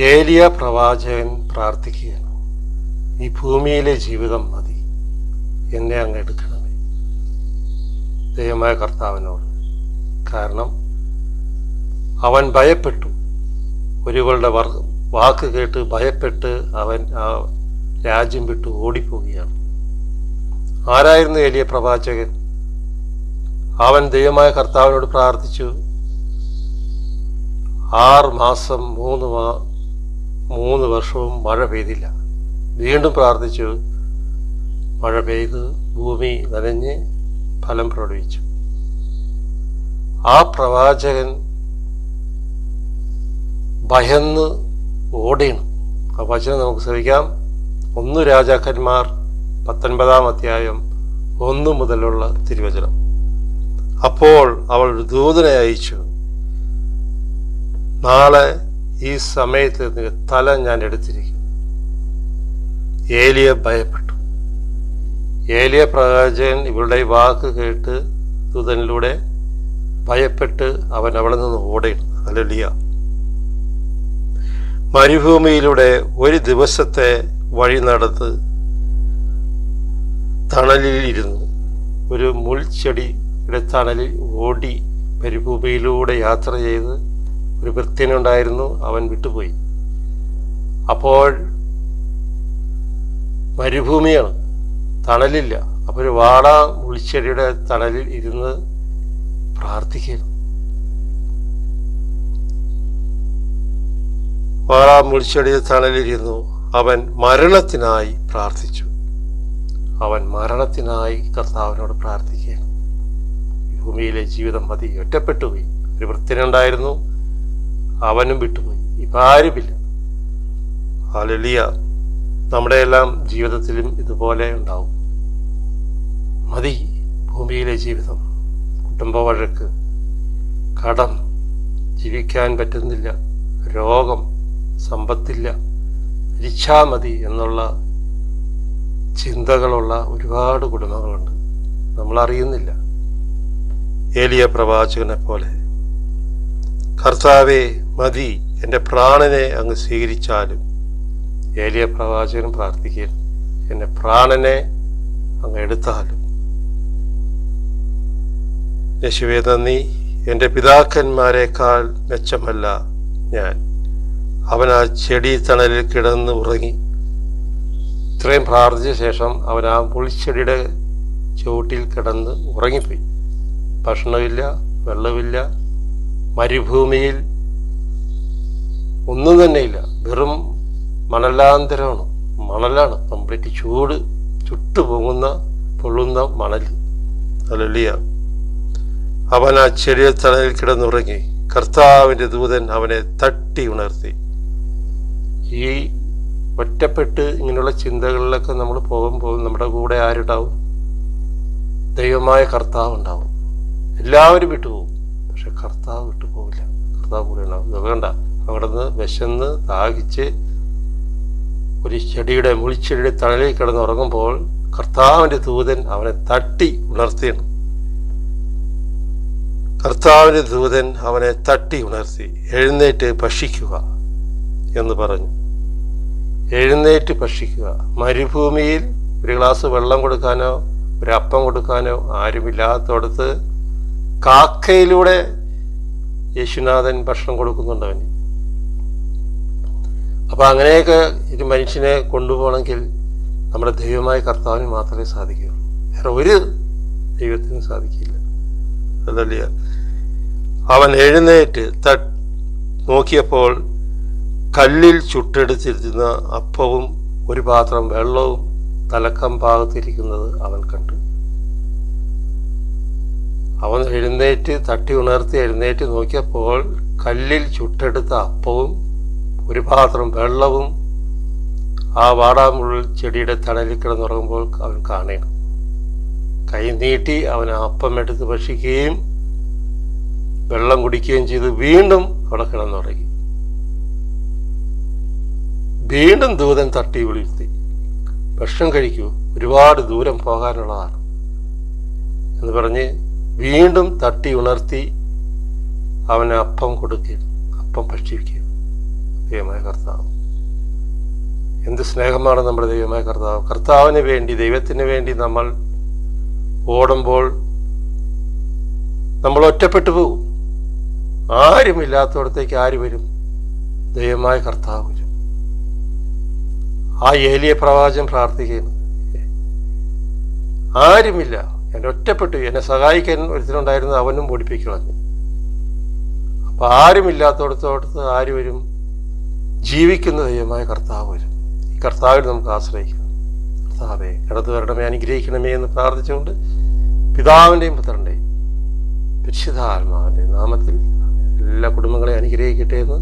ഏലിയ പ്രവാചകൻ പ്രാർത്ഥിക്കുകയാണ്. ഈ ഭൂമിയിലെ ജീവിതം മതി. എന്നെ അങ്ങ് എടുക്കണമേ. ദൈവമായ കർത്താവിനോട്. കാരണം അവൻ ഭയപ്പെട്ടു. ഒരുവളുടെ വാക്ക് കേട്ട് ഭയപ്പെട്ട് അവൻ ആ രാജ്യം വിട്ട് ഓടിപ്പോവുകയാണ്. ആരായിരുന്നു ഏലിയ പ്രവാചകൻ? അവൻ ദൈവമായ കർത്താവിനോട് പ്രാർത്ഥിച്ചു. ആറ് മാസം മൂന്ന് മാ മൂന്ന് വർഷവും മഴ പെയ്തില്ല. വീണ്ടും പ്രാർത്ഥിച്ചു. മഴ പെയ്ത്. ഭൂമി നനഞ്ഞ് ഫലം പ്രകടിപ്പിച്ചു. ആ പ്രവാചകൻ ഭയന്ന് ഓടിയണം ആ വചനം നമുക്ക് ശ്രമിക്കാം ഒന്ന് രാജാക്കന്മാർ പത്തൊൻപതാം അധ്യായം ഒന്നു മുതലുള്ള തിരുവചനം. അപ്പോൾ അവൾ ഒരു ദൂതനെ അയച്ചു. നാളെ ഈ സമയത്ത് തല ഞാൻ എടുത്തിരിക്കും ഏലിയ ഭയപ്പെട്ടു. ഏലിയ പ്രകാശൻ ഇവളുടെ വാക്ക് കേട്ട് ദൂതനിലൂടെ ഭയപ്പെട്ട് അവൻ അവിടെ നിന്ന് ഓടിയിരുന്നു. അലലിയ മരുഭൂമിയിലൂടെ ഒരു ദിവസത്തെ വഴി നടത്ത് തണലിൽ ഇരുന്നു. ഒരു മുൾച്ചെടിയുടെ തണലിൽ ഓടി മരുഭൂമിയിലൂടെ യാത്ര ചെയ്ത് ഒരു ഉണ്ടായിരുന്നു അവൻ വിട്ടുപോയി. അപ്പോൾ മരുഭൂമിയാണ് തണലില്ല. അപ്പോൾ ഒരു വാട മുളിച്ചെടിയുടെ തണലിൽ ഇരുന്ന് പ്രാർത്ഥിക്കുന്നു. വാട മുളിച്ചെടിയുടെ തണലിലിരുന്നു അവൻ മരണത്തിനായി പ്രാർത്ഥിച്ചു. അവൻ മരണത്തിനായി കർത്താവിനോട് പ്രാർത്ഥിക്കുകയാണ്. ഭൂമിയിലെ ജീവിതം മതി ഒറ്റപ്പെട്ടുപോയി. ഒരു വൃത്തിനുണ്ടായിരുന്നു അവനും വിട്ടുപോയി. ഇപ്പം ആരുമില്ല. ഹാലലിയ നമ്മുടെ എല്ലാം ജീവിതത്തിലും ഇതുപോലെ ഉണ്ടാവും. മതി ഭൂമിയിലെ ജീവിതം. കുടുംബ വഴക്ക്. കടം. ജീവിക്കാൻ പറ്റുന്നില്ല. രോഗം. സമ്പത്തില്ല. മരിച്ചാ മതി എന്നുള്ള ചിന്തകളുള്ള ഒരുപാട് കുടുംബങ്ങളുണ്ട്. നമ്മൾ അറിയുന്നില്ല ഏലിയ പ്രവാചകനെ പോലെ കർത്താവെ മതി. എന്റെ പ്രാണനെ അങ്ങ് സ്വീകരിച്ചാലും. ഏലിയ പ്രവാചകൻ പ്രാർത്ഥിക്കുകയാണ് എന്റെ പ്രാണനെ അങ്ങ് എടുത്താലും. യശുവേ നന്ദി. എന്റെ പിതാക്കന്മാരെക്കാൾ മെച്ചമല്ല ഞാൻ. അവൻ ആ ചെടി തണലിൽ കിടന്ന് ഉറങ്ങി. ഇത്രയും പ്രാർത്ഥിച്ച ശേഷം അവൻ ആ പുളിച്ചെടിയുടെ ചുവട്ടിൽ കിടന്ന് ഉറങ്ങിപ്പോയി. ഭക്ഷണമില്ല വെള്ളമില്ല മരുഭൂമിയിൽ ഒന്നും തന്നെയില്ല. വെറും മണലാന്തരമാണ്. മണലാണ്. കംപ്ലീറ്റ് ചൂട് ചുട്ടു പൊങ്ങുന്ന പൊള്ളുന്ന മണൽ. അലലിയ അവൻ ആ ചെടിയ തലയിൽ കിടന്നുറങ്ങി. കർത്താവിന്റെ ദൂതൻ അവനെ തട്ടി ഉണർത്തി. ഈ ഒറ്റപ്പെട്ട് ഇങ്ങനെയുള്ള ചിന്തകളിലൊക്കെ നമ്മൾ പോകുമ്പോൾ നമ്മുടെ കൂടെ ആരുണ്ടാവും? ദൈവമായ കർത്താവ് ഉണ്ടാവും എല്ലാവരും വിട്ടുപോകും. പക്ഷെ കർത്താവ് വിട്ടുപോകില്ല കർത്താവ് കൂടെ ഉണ്ടാവും അവിടുന്ന് വിശന്ന് ദാഹിച്ച് ഒരു ചെടിയുടെ മുളിച്ചെടിയുടെ തണലിൽ കിടന്ന് ഉറങ്ങുമ്പോൾ കർത്താവിന്റെ ദൂതൻ അവനെ തട്ടി ഉണർത്തിയാണ് കർത്താവിന്റെ ദൂതൻ അവനെ തട്ടി ഉണർത്തി എഴുന്നേറ്റ് ഭക്ഷിക്കുക എന്ന് പറഞ്ഞു. എഴുന്നേറ്റ് ഭക്ഷിക്കുക. മരുഭൂമിയിൽ ഒരു ഗ്ലാസ് വെള്ളം കൊടുക്കാനോ ഒരു അപ്പം കൊടുക്കാനോ ആരുമില്ലാത്തടത്ത് കാക്കയിലൂടെ യേശുനാഥൻ ഭക്ഷണം കൊടുക്കുന്നുണ്ട് അവന്. അപ്പൊ അങ്ങനെയൊക്കെ ഒരു മനുഷ്യനെ കൊണ്ടുപോകണമെങ്കിൽ നമ്മുടെ ദൈവമായ കർത്താവിന് മാത്രമേ സാധിക്കുകയുള്ളൂ. വേറെ ഒരു ദൈവത്തിനും സാധിക്കില്ല. അതല്ല? അവൻ എഴുന്നേറ്റ് തട്ട് നോക്കിയപ്പോൾ കല്ലിൽ ചുട്ടെടുത്തിരുന്ന അപ്പവും ഒരു പാത്രം വെള്ളവും തലക്കം പാകത്തിരിക്കുന്നത് അവൻ കണ്ടു. അവൻ എഴുന്നേറ്റ് തട്ടി ഉണർത്തി എഴുന്നേറ്റ് നോക്കിയപ്പോൾ കല്ലിൽ ചുട്ടെടുത്ത അപ്പവും ഒരു പാത്രം വെള്ളവും ആ വാടാമുള്ളിൽ ചെടിയുടെ തണലിൽ കിടന്നുറങ്ങുമ്പോൾ അവൻ കാണുകയാണ് കൈ നീട്ടി അവൻ അപ്പം എടുത്ത് ഭക്ഷിക്കുകയും വെള്ളം കുടിക്കുകയും ചെയ്ത് വീണ്ടും അവിടെ കിടന്നുറങ്ങി. വീണ്ടും ദൂതൻ തട്ടി വിളിർത്തി ഭക്ഷണം കഴിക്കൂ ഒരുപാട് ദൂരം പോകാനുള്ളതാണ് എന്ന് പറഞ്ഞ് വീണ്ടും തട്ടി ഉണർത്തി അവന് അപ്പം കൊടുക്കുക അപ്പം ഭക്ഷിക്കുക ദൈവമായ കർത്താവ്. എന്ത് സ്നേഹമാണ് നമ്മുടെ ദൈവമായ കർത്താവ്. കർത്താവിന് വേണ്ടി ദൈവത്തിന് വേണ്ടി നമ്മൾ ഓടുമ്പോൾ നമ്മൾ ഒറ്റപ്പെട്ടു പോകും. ആരുമില്ലാത്തടത്തേക്ക് ആര് വരും? ദൈവമായ കർത്താവ് വരും. ആ ഏലിയ പ്രവാചം പ്രാർത്ഥിക്കുന്നു. ആരുമില്ല. എന്നെ ഒറ്റപ്പെട്ടു. എന്നെ സഹായിക്കാൻ ഒരുത്തനുണ്ടായിരുന്നു അവനും ഓടിപ്പിക്കളഞ്ഞു അപ്പം ആരുമില്ലാത്തടത്തോടത്ത് ആര് വരും ജീവിക്കുന്ന ദൈവമായ കർത്താവ് വരും. ഈ കർത്താവിൽ നമുക്ക് ആശ്രയിക്കാം. കർത്താവെ ഇടതു വരണമേ അനുഗ്രഹിക്കണമേ എന്ന് പ്രാർത്ഥിച്ചുകൊണ്ട് പിതാവിന്റെയും പുത്രന്റെയും പരിശുദ്ധാത്മാവിന്റെ നാമത്തിൽ എല്ലാ കുടുംബങ്ങളെ അനുഗ്രഹിക്കട്ടെ എന്ന്